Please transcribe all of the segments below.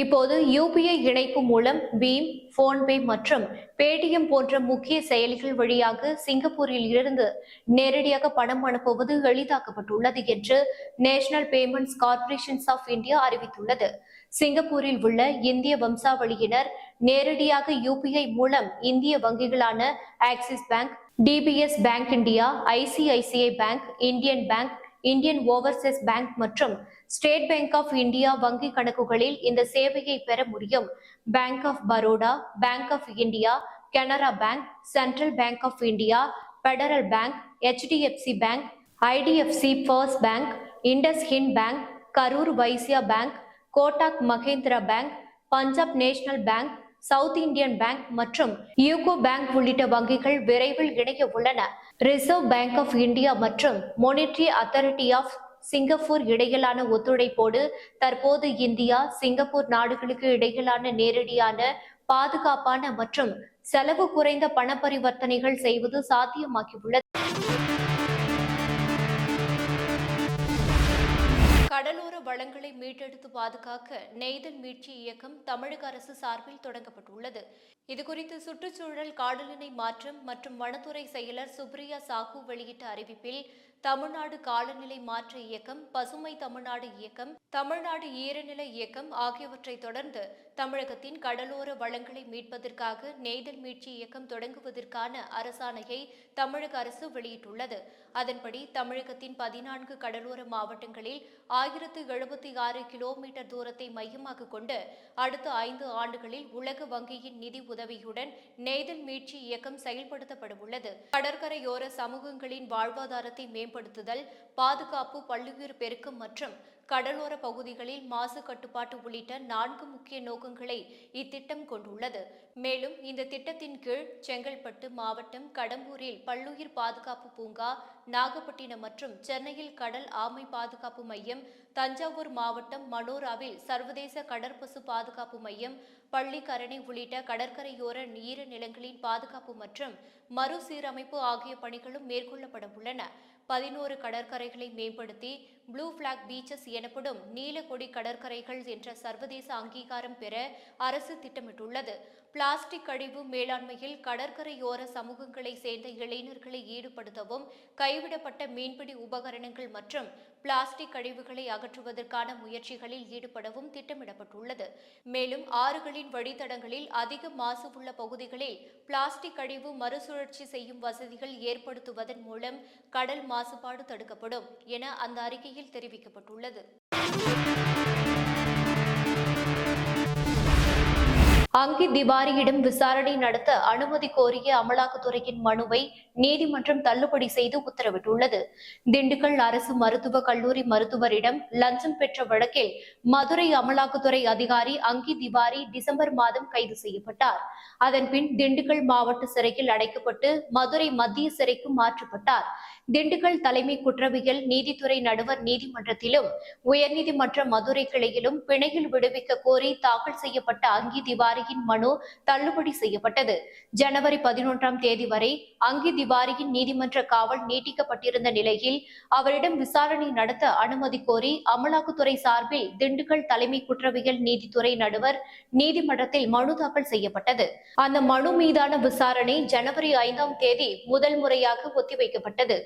இப்போது யூபிஐ இணைப்பு மூலம் பீம் போன்பே மற்றும் பேடிஎம் போன்ற முக்கிய செயலிகள் வழியாக சிங்கப்பூரில் இருந்து நேரடியாக பணம் அனுப்புவது எளிதாக்கப்பட்டுள்ளது என்று National Payments Corporations of India அறிவித்துள்ளது. சிங்கப்பூரில் உள்ள இந்திய வம்சாவளியினர் நேரடியாக யூபிஐ மூலம் இந்திய வங்கிகளான Axis Bank DBS Bank India ICICI Bank Indian Bank Indian Overseas Bank மற்றும் ஸ்டேட் பேங்க் ஆஃப் இந்தியா வங்கி கணக்குகளில் இந்த சேவையை பெற முடியும். Bank of Baroda Bank of India Canara Bank Central Bank of India Federal Bank HDFC Bank IDFC First Bank IndusInd Bank Karur Vysya Bank Kotak Mahindra Bank Punjab National Bank South Indian Bank மற்றும் UCO Bank உள்ளிட்ட வங்கிகள் விரைவில் இணைய உள்ளன. Reserve bank of India மற்றும் மொனிட்ரி authority of Singapore இடையிலான ஒத்துழைப்போடு தற்போது இந்தியா சிங்கப்பூர் நாடுகளுக்கு இடையிலான நேரடியான பாதுகாப்பான மற்றும் செலவு குறைந்த பண பரிவர்த்தனைகள் செய்வது சாத்தியமாகியுள்ளது. கடலோர வளங்களை மீட்டெடுத்து பாதுகாக்க நெய்தல் மீட்சி இயக்கம் தமிழக அரசு சார்பில் தொடங்கப்பட்டுள்ளது. இதுகுறித்து சுற்றுச்சூழல் காடலினை மாற்றம் மற்றும் வனத்துறை செயலர் சுப்ரியா சாஹூ வெளியிட்ட அறிவிப்பில் தமிழ்நாடு காலநிலை மாற்ற இயக்கம் பசுமை தமிழ்நாடு இயக்கம் தமிழ்நாடு ஈரநிலை இயக்கம் ஆகியவற்றை தொடர்ந்து தமிழகத்தின் கடலோர வளங்களை மீட்பதற்காக நெய்தல் மீட்சி இயக்கம் தொடங்குவதற்கான அரசாணையை தமிழக அரசு வெளியிட்டுள்ளது. அதன்படி தமிழகத்தின் பதினான்கு கடலோர மாவட்டங்களில் ஆயிரத்து எழுபத்தி ஆறு கிலோமீட்டர் தூரத்தை மையமாக கொண்டு அடுத்த ஐந்து ஆண்டுகளில் உலக வங்கியின் நிதி உதவியுடன் நெய்தல் மீட்சி இயக்கம் செயல்படுத்தப்பட உள்ளது கடற்கரையோர சமூகங்களின் வாழ்வாதாரத்தை மேம்படுத்துதல் பாதுகாப்பு பல்லுயிர் பெருக்கம் மற்றும் கடலோர பகுதிகளில் மாசு கட்டுப்பாட்டு உள்ளிட்ட நான்கு முக்கிய நோக்கங்களை இத்திட்டம் கொண்டுள்ளது. மேலும் இந்த திட்டத்தின் கீழ் செங்கல்பட்டு மாவட்டம் கடம்பூரில் பல்லுயிர் பாதுகாப்பு பூங்கா நாகப்பட்டினம் மற்றும் சென்னையில் கடல் ஆமை பாதுகாப்பு மையம் தஞ்சாவூர் மாவட்டம் மனோராவில் சர்வதேச கடற்பசு பாதுகாப்பு மையம் பள்ளிக்கரணை உள்ளிட்ட கடற்கரையோர நீர நிலங்களின் பாதுகாப்பு மற்றும் மறுசீரமைப்பு ஆகிய பணிகளும் மேற்கொள்ளப்பட உள்ளன. பதினோரு கடற்கரைகளை மேம்படுத்தி ப்ளூ பிளாக் பீச்சஸ் எனப்படும் நீலக்கொடி கடற்கரைகள் என்ற சர்வதேச அங்கீகாரம் பெற அரசு திட்டமிட்டுள்ளது. பிளாஸ்டிக் கழிவு மேலாண்மையில் கடற்கரையோர சமூகங்களை சேர்ந்த இளைஞர்களை ஈடுபடுத்தவும் கைவிடப்பட்ட மீன்பிடி உபகரணங்கள் மற்றும் பிளாஸ்டிக் கழிவுகளை அகற்றுவதற்கான முயற்சிகளில் ஈடுபடவும் திட்டமிடப்பட்டுள்ளது. மேலும் ஆறுகளின் வழித்தடங்களில் அதிக மாசு உள்ள பகுதிகளில் பிளாஸ்டிக் கழிவு மறுசுழற்சி செய்யும் வசதிகள் ஏற்படுத்துவதன் மூலம் கடல் மாசுபாடு தடுக்கப்படும் என அந்த அறிக்கையில் தெரிவிக்கப்பட்டுள்ளது. அங்கி திவாரியிடம் விசாரணை நடத்த அனுமதி கோரிய அமலாக்கத்துறையின் மனுவை நீதிமன்றம் தள்ளுபடி செய்து உத்தரவிட்டுள்ளது. திண்டுக்கல் அரசு மருத்துவக் கல்லூரி மருத்துவரிடம் லஞ்சம் பெற்ற வழக்கில் மதுரை அமலாக்கத்துறை அதிகாரி அங்கி திவாரி டிசம்பர் மாதம் கைது செய்யப்பட்டார். அதன்பின் திண்டுக்கல் மாவட்ட சிறையில் அடைக்கப்பட்டு மதுரை மத்திய சிறைக்கு மாற்றப்பட்டார். திண்டுக்கல் தலைமை குற்றவியல் நீதித்துறை நடுவர் நீதிமன்றத்திலும் உயர்நீதிமன்ற மதுரை கிளையிலும் பிணையில் விடுவிக்க கோரி தாக்கல் செய்யப்பட்ட அங்கி திவாரியின் மனு தள்ளுபடி செய்யப்பட்டது. ஜனவரி பதினொன்றாம் தேதி வரை அங்கி திவாரியின் நீதிமன்ற காவல் நீட்டிக்கப்பட்டிருந்த நிலையில் அவரிடம் விசாரணை நடத்த அனுமதி கோரி அமலாக்கத்துறை சார்பில் திண்டுக்கல் தலைமை குற்றவியல் நீதித்துறை நடுவர் நீதிமன்றத்தில் மனு தாக்கல் செய்யப்பட்டது. அந்த மனு மீதான விசாரணை ஜனவரி ஐந்தாம் தேதி முதல் முறையாக ஒத்திவைக்கப்பட்டது.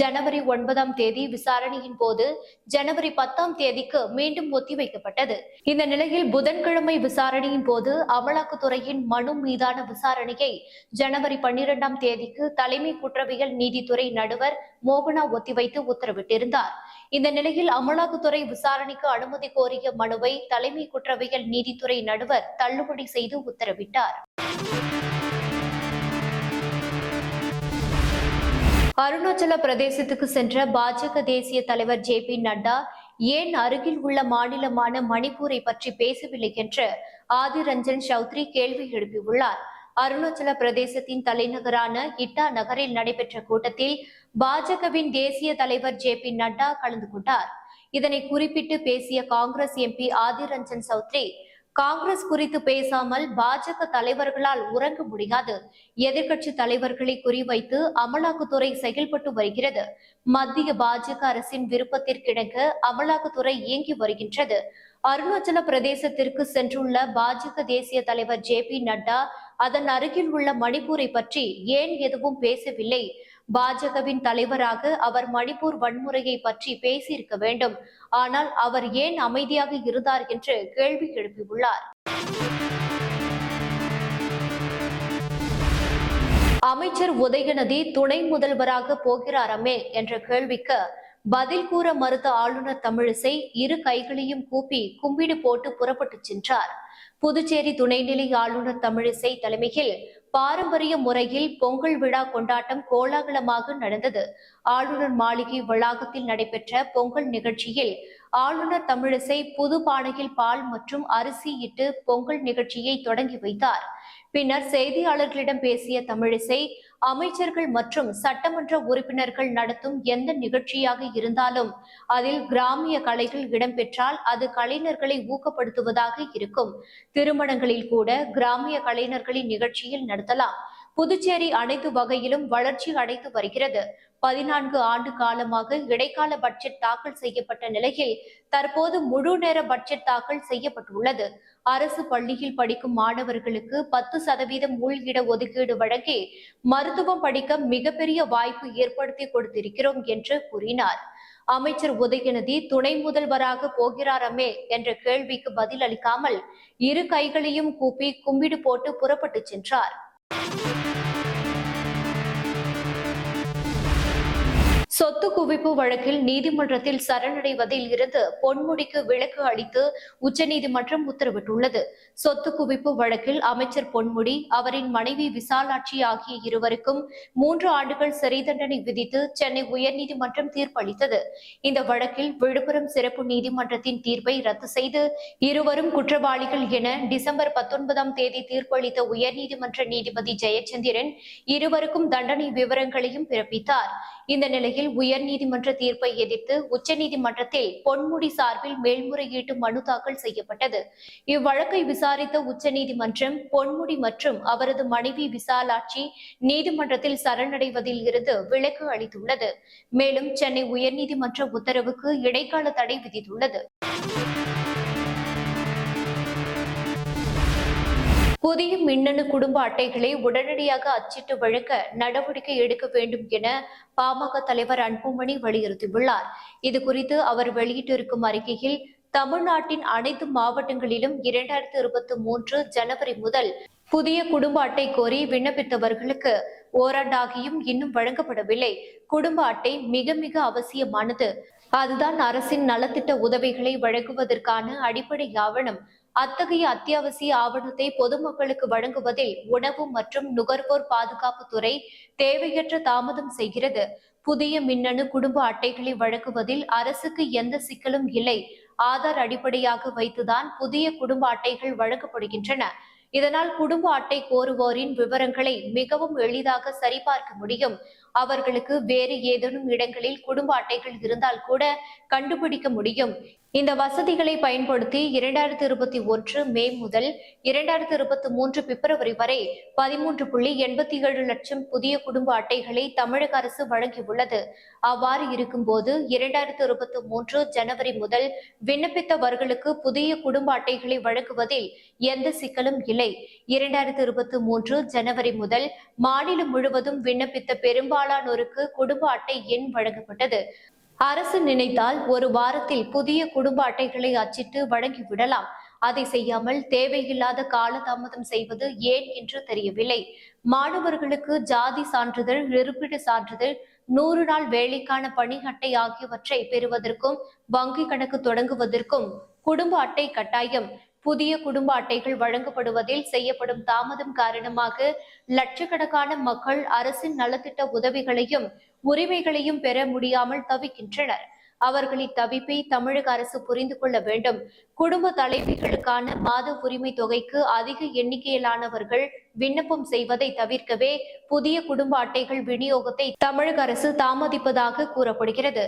ஜனவரி ஒன்பதாம் தேதி விசாரணையின் போது ஜனவரி பத்தாம் தேதிக்கு மீண்டும் ஒத்திவைக்கப்பட்டது. இந்த நிலையில் புதன்கிழமை விசாரணையின் போது அமலாக்கத்துறையின் மனு மீதான விசாரணையை ஜனவரி பன்னிரெண்டாம் தேதிக்கு தலைமை குற்றவியல் நீதித்துறை நடுவர் மோகனா ஒத்திவைத்து உத்தரவிட்டிருந்தார். இந்த நிலையில் அமலாக்கத்துறை விசாரணைக்கு அனுமதி கோரிய மனுவை தலைமை குற்றவியல் நீதித்துறை நடுவர் தள்ளுபடி செய்து உத்தரவிட்டார். அருணாச்சல பிரதேசத்துக்கு சென்ற பாஜக தேசிய தலைவர் ஜே பி நட்டா ஏன் அருகில் உள்ள மாநிலமான மணிப்பூரை பற்றி பேசவில்லை என்று ஆதி ரஞ்சன் சௌத்ரி கேள்வி எழுப்பியுள்ளார். அருணாச்சல பிரதேசத்தின் தலைநகரான இட்டா நகரில் நடைபெற்ற கூட்டத்தில் பாஜகவின் தேசிய தலைவர் ஜே பி நட்டா கலந்து கொண்டார். இதனை குறிப்பிட்டு பேசிய காங்கிரஸ் எம்பி ஆதிர் ரஞ்சன் சௌத்ரி காங்கிரஸ் குறித்து பேசாமல் பாஜக தலைவர்களால் உறங்க முடியாது. எதிர்கட்சி தலைவர்களை குறிவைத்து அமலாக்கத்துறை செயல்பட்டு வருகிறது. மத்திய பாஜக அரசின் விருப்பத்திற்கிணங்க அமலாக்கத்துறை இயங்கி வருகின்றது. அருணாச்சல பிரதேசத்திற்கு சென்றுள்ள பாஜக தேசிய தலைவர் ஜே பி நட்டா அதன் அருகில் உள்ள மணிப்பூரை பற்றி ஏன் எதுவும் பேசவில்லை? பாஜகவின் தலைவராக அவர் மணிப்பூர் வன்முறையை பற்றி பேசியிருக்க வேண்டும். ஆனால் அவர் ஏன் அமைதியாக இருந்தார் என்று கேள்வி எழுப்பியுள்ளார். அமைச்சர் உதயநிதி துணை முதல்வராக போகிறாரமே என்ற கேள்விக்கு பதில் கூற மறுத்த ஆளுநர் தமிழிசை இரு கைகளையும் கூப்பி கும்பிடு போட்டு புறப்பட்டு சென்றார். புதுச்சேரி துணைநிலை ஆளுநர் தமிழிசை தலைமையில் பாரம்பரிய முறையில் பொங்கல் விழா கொண்டாட்டம் கோலாகலமாக நடந்தது. ஆளுநர் மாளிகை வளாகத்தில் நடைபெற்ற பொங்கல் நிகழ்ச்சியில் ஆளுநர் தமிழிசை புது பானையில் பால் மற்றும் அரிசி இட்டு பொங்கல் நிகழ்ச்சியை தொடங்கி வைத்தார். பின்னர் செய்தியாளர்களிடம் பேசிய தமிழிசை அமைச்சர்கள் மற்றும் சட்டமன்ற உறுப்பினர்கள் நடத்தும் எந்த நிகழ்ச்சியாக இருந்தாலும் அதில் கிராமிய கலைகள் இடம்பெற்றால் அது கலைஞர்களை ஊக்கப்படுத்துவதாக இருக்கும். திருமணங்களில் கூட கிராமிய கலைஞர்களின் நிகழ்ச்சியில் நடத்தலாம். புதுச்சேரி அனைத்து வகையிலும் வளர்ச்சி அடைந்து வருகிறது. பதினான்கு ஆண்டு காலமாக இடைக்கால பட்ஜெட் தாக்கல் செய்யப்பட்ட நிலையில் தற்போது முழு நேர பட்ஜெட் தாக்கல் செய்யப்பட்டுள்ளது. அரசு பள்ளியில் படிக்கும் மாணவர்களுக்கு பத்து சதவீதம் உள் ஒதுக்கீடு வழங்கி மருத்துவம் படிக்க மிகப்பெரிய வாய்ப்பு ஏற்படுத்தி கொடுத்திருக்கிறோம் என்று கூறினார். அமைச்சர் உதயநிதி துணை முதல்வராக போகிறாரமே என்ற கேள்விக்கு பதில் அளிக்காமல் இரு கைகளையும் கூப்பி கும்பிடு போட்டு புறப்பட்டு சென்றார். சொத்து குவிப்பு வழக்கில் நீதிமன்றத்தில் சரணடைவதில் இருந்து பொன்முடிக்கு விலக்கு அளித்து உச்சநீதிமன்றம் உத்தரவிட்டுள்ளது. சொத்து குவிப்பு வழக்கில் அமைச்சர் பொன்முடி அவரின் மனைவி விசாலாட்சி ஆகிய இருவருக்கும் மூன்று ஆண்டுகள் சிறை தண்டனை விதித்து சென்னை உயர்நீதிமன்றம் தீர்ப்பளித்தது. இந்த வழக்கில் விழுப்புரம் சிறப்பு நீதிமன்றத்தின் தீர்ப்பை ரத்து செய்து இருவரும் குற்றவாளிகள் என டிசம்பர் பத்தொன்பதாம் தேதி தீர்ப்பளித்த உயர்நீதிமன்ற நீதிபதி ஜெயச்சந்திரன் இருவருக்கும் தண்டனை விவரங்களையும் பிறப்பித்தார். இந்த நிலையில் உயர்நீதிமன்ற தீர்ப்பை எதிர்த்து உச்சநீதிமன்றத்தில் பொன்முடி சார்பில் மேல்முறையீட்டு மனு தாக்கல் செய்யப்பட்டது. இவ்வழக்கை விசாரித்த உச்சநீதிமன்றம் பொன்முடி மற்றும் அவரது மனைவி விசாலாட்சி நீதிமன்றத்தில் சரணடைவதில் இருந்து விலக்கு அளித்துள்ளது. மேலும் சென்னை உயர்நீதிமன்ற உத்தரவுக்கு இடைக்கால தடை விதித்துள்ளது. புதிய மின்னணு குடும்ப அட்டைகளை உடனடியாக அச்சிட்டு வழங்க நடவடிக்கை எடுக்க வேண்டும் என பாமக தலைவர் அன்புமணி வலியுறுத்தியுள்ளார். இது குறித்து அவர் வெளியிட்டிருக்கும் அறிக்கையில் தமிழ்நாட்டின் அனைத்து மாவட்டங்களிலும் இரண்டாயிரத்தி இருபத்தி மூன்று ஜனவரி முதல் புதிய குடும்ப அட்டை கோரி விண்ணப்பித்தவர்களுக்கு ஓராண்டாகியும் இன்னும் வழங்கப்படவில்லை. குடும்ப அட்டை மிக மிக அவசியமானது. அதுதான் அரசின் நலத்திட்ட உதவிகளை வழங்குவதற்கான அடிப்படை ஆவணம். அத்தகைய அத்தியாவசிய ஆவணத்தை பொதுமக்களுக்கு வழங்குவதில் உணவு மற்றும் நுகர்வோர் பாதுகாப்பு துறை தேவையற்ற தாமதம் செய்கிறது. புதிய மின்னணு குடும்ப அட்டைகளை வழங்குவதில் அரசுக்கு எந்த சிக்கலும் இல்லை. ஆதார் அடிப்படையாக வைத்துதான் புதிய குடும்ப அட்டைகள் வழங்கப்படுகின்றன. இதனால் குடும்ப அட்டை கோருவோரின் விவரங்களை மிகவும் எளிதாக சரிபார்க்க முடியும். அவர்களுக்கு வேறு ஏதேனும் இடங்களில் குடும்ப அட்டைகள் இருந்தால் கூட கண்டுபிடிக்க முடியும். இந்த வசதிகளை பயன்படுத்தி இரண்டாயிரத்தி இருபத்தி ஒன்று மே முதல் இரண்டாயிரத்தி இருபத்தி மூன்று பிப்ரவரி வரை பதிமூன்று புள்ளி எண்பத்தி ஏழு லட்சம் புதிய குடும்ப அட்டைகளை தமிழக அரசு வழங்கியுள்ளது. அவ்வாறு இருக்கும்போது இரண்டாயிரத்தி இருபத்தி மூன்று ஜனவரி முதல் விண்ணப்பித்தவர்களுக்கு புதிய குடும்ப அட்டைகளை வழங்குவதில் எந்த சிக்கலும் இல்லை. இரண்டாயிரத்தி இருபத்தி மூன்று ஜனவரி முதல் மாநிலம் முழுவதும் விண்ணப்பித்த பெரும்பாலானோருக்கு குடும்ப அட்டை எண் வழங்கப்பட்டது. அரசு நினைத்தால் ஒரு வாரத்தில் புதிய குடும்ப அட்டைகளை அச்சிட்டு வழங்கிவிடலாம் அதை செய்யாமல் தேவையில்லாத காலதாமதம் செய்வது ஏன் என்று தெரியவில்லை. மாணவர்களுக்கு ஜாதி சான்றிதழ் இருப்பிட சான்றிதழ் நூறு நாள் வேலைக்கான பணி அட்டை ஆகியவற்றை பெறுவதற்கும் வங்கி கணக்கு தொடங்குவதற்கும் குடும்ப அட்டை கட்டாயம். புதிய குடும்ப அட்டைகள் வழங்கப்படுவதில் செய்யப்படும் தாமதம் காரணமாக லட்சக்கணக்கான மக்கள் அரசின் நலத்திட்ட உதவிகளையும் உரிமைகளையும் பெற முடியாமல் தவிக்கின்றனர். அவர்களின் தவிப்பை தமிழக அரசு புரிந்து கொள்ள வேண்டும். குடும்ப தலைவிகளுக்கான மாத உரிமை தொகைக்கு அதிக எண்ணிக்கையிலானவர்கள் விண்ணப்பம் செய்வதை தவிர்க்கவே புதிய குடும்ப அட்டைகள் விநியோகத்தை தமிழக அரசு தாமதிப்பதாக கூறப்படுகிறது.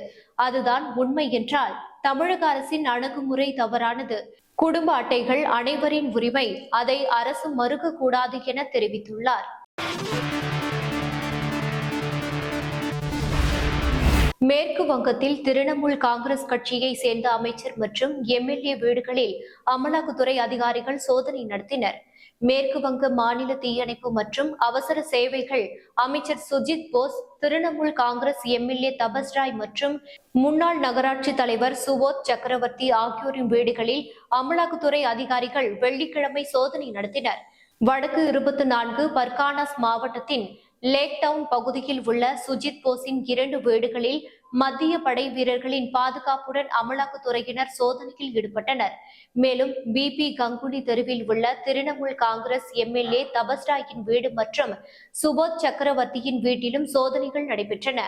அதுதான் உண்மை என்றால் தமிழக அரசின் அணுகுமுறை தவறானது. குடும்ப அட்டைகள் அனைவரின் உரிமை அதை அரசு மறுக்கக்கூடாது என தெரிவித்துள்ளார். மேற்கு வங்கத்தில் திரிணாமுல் காங்கிரஸ் கட்சியை சேர்ந்த அமைச்சர் மற்றும் எம்எல்ஏ வீடுகளில் அமலாக்கத்துறை அதிகாரிகள் சோதனை நடத்தினர். மேற்கு வங்க மாநில தீயணைப்பு மற்றும் அவசர சேவைகள் அமைச்சர் சுஜித் போஸ் திரிணாமுல் காங்கிரஸ் எம்எல்ஏ தபஸ் ராய் மற்றும் முன்னாள் நகராட்சி தலைவர் சுபோத் சக்கரவர்த்தி ஆகியோரின் வீடுகளில் அமலாக்கத்துறை அதிகாரிகள் வெள்ளிக்கிழமை சோதனை நடத்தினர். வடக்கு இருபத்தி நான்கு பர்கானாஸ் மாவட்டத்தின் லேக் டவுன் பகுதியில் உள்ள சுஜித் போஸின் இரண்டு வீடுகளில் மத்திய படை வீரர்களின் பாதுகாப்புடன் அமலாக்கத்துறையினர் சோதனையில் ஈடுபட்டனர். மேலும் பிபி கங்குலி தெருவில் உள்ள திரிணாமுல் காங்கிரஸ் எம்எல்ஏ தபஸ்ராயின் வீடு மற்றும் சுபோத் சக்கரவர்த்தியின் வீட்டிலும் சோதனைகள் நடைபெற்றன.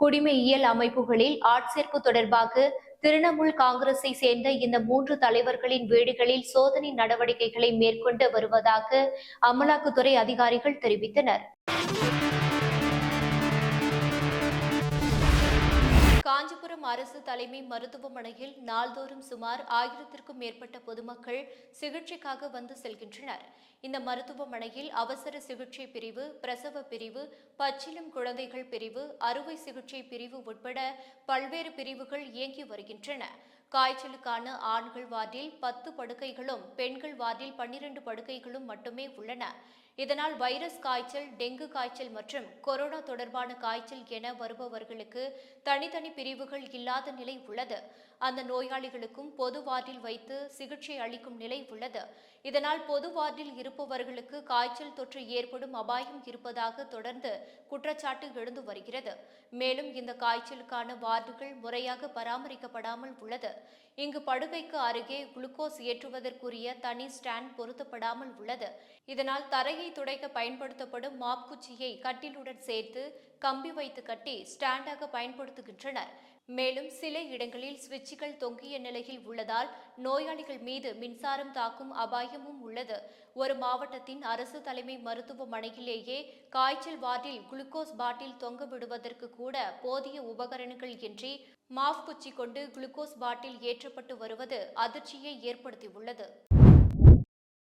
குடிமையியல் அமைப்புகளில் ஆட்சேர்ப்பு தொடர்பாக திரிணாமுல் காங்கிரஸை சேர்ந்த இந்த மூன்று தலைவர்களின் வீடுகளில் சோதனை நடவடிக்கைகளை மேற்கொண்டு வருவதாக அமலாக்கத்துறை அதிகாரிகள் தெரிவித்தனர். காஞ்சிபுரம் அரசு தலைமை மருத்துவமனையில் நாள்தோறும் சுமார் ஆயிரத்திற்கும் மேற்பட்ட பொதுமக்கள் சிகிச்சைக்காக வந்து செல்கின்றனர். இந்த மருத்துவமனையில் அவசர சிகிச்சை பிரிவு பிரசவ பிரிவு பச்சிலும் குழந்தைகள் பிரிவு அறுவை சிகிச்சை பிரிவு உட்பட பல்வேறு பிரிவுகள் இயங்கி வருகின்றன. காய்ச்சலுக்கான ஆண்கள் வார்டில் பத்து படுக்கைகளும் பெண்கள் வார்டில் பன்னிரண்டு படுக்கைகளும் மட்டுமே உள்ளன. இதனால் வைரஸ் காய்ச்சல் டெங்கு காய்ச்சல் மற்றும் கொரோனா தொடர்பான காய்ச்சல் என வருபவர்களுக்கு தனித்தனி பிரிவுகள் இல்லாத நிலை உள்ளது. அந்த நோயாளிகளுக்கும் பொது வார்டில் வைத்து சிகிச்சை அளிக்கும் நிலை உள்ளது. இதனால் பொது வார்டில் இருப்பவர்களுக்கு காய்ச்சல் தொற்று ஏற்படும் அபாயம் இருப்பதாக தொடர்ந்து குற்றச்சாட்டு எழுந்து வருகிறது. மேலும் இந்த காய்ச்சலுக்கான வார்டுகள் முறையாக பராமரிக்கப்படாமல் உள்ளது. இங்கு படுகைக்கு அருகே குளுக்கோஸ் ஏற்றுவதற்குரிய தனி ஸ்டாண்ட் பொருத்தப்படாமல் உள்ளது. இதனால் தரையை துடைக்க பயன்படுத்தப்படும் மாப் குச்சியை கட்டிலுடன் சேர்த்து கம்பி வைத்து கட்டி ஸ்டாண்டாக பயன்படுத்துகின்றனர். மேலும் சில இடங்களில் சுவிட்சுகள் தொங்கிய நிலையில் உள்ளதால் நோயாளிகள் மீது மின்சாரம் தாக்கும் அபாயமும் உள்ளது. ஒரு மாவட்டத்தின் அரசு தலைமை மருத்துவமனையிலேயே காய்ச்சல் வார்டில் குளுக்கோஸ் பாட்டில் தொங்க விடுவதற்கு கூட போதிய உபகரணங்கள் இன்றி மாஃப் குச்சி கொண்டு குளுக்கோஸ் பாட்டில் ஏற்றப்பட்டு வருவது அதிர்ச்சியை ஏற்படுத்தியுள்ளது.